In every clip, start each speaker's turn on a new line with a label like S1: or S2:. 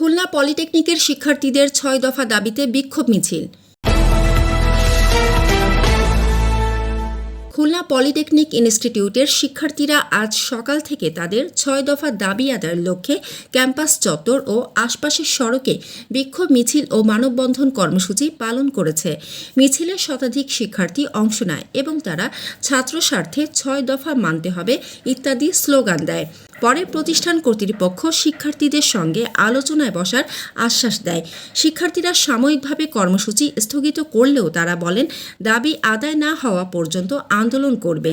S1: খুলনা পলিটেকনিকের শিক্ষার্থীদের ছয় দফা দাবিতে বিক্ষোভ মিছিল। খুলনা পলিটেকনিক ইনস্টিটিউটের শিক্ষার্থীরা আজ সকাল থেকে তাদের ছয় দফা দাবি আদায়ের লক্ষ্যে ক্যাম্পাস চত্বর ও আশপাশের সড়কে বিক্ষোভ মিছিল ও মানববন্ধন কর্মসূচি পালন করেছে। মিছিলে শতাধিক শিক্ষার্থী অংশ নেয় এবং তারা ছাত্র স্বার্থে ছয় দফা মানতে হবে ইত্যাদি স্লোগান দেয়। পরে প্রতিষ্ঠান কর্তৃপক্ষ শিক্ষার্থীদের সঙ্গে আলোচনায় বসার আশ্বাস দেয়। শিক্ষার্থীরা সাময়িকভাবে কর্মসূচি স্থগিত করলেও তারা বলেন, দাবি আদায় না হওয়া পর্যন্ত আন্দোলন করবে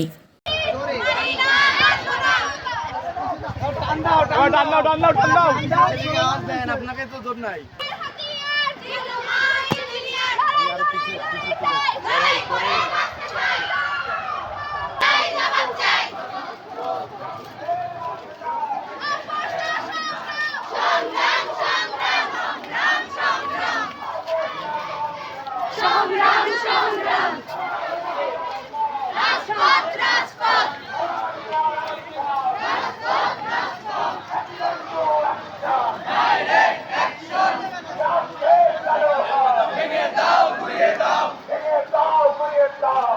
S2: আপনাকে তো জোর নাই।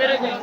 S2: বেড়ে যায়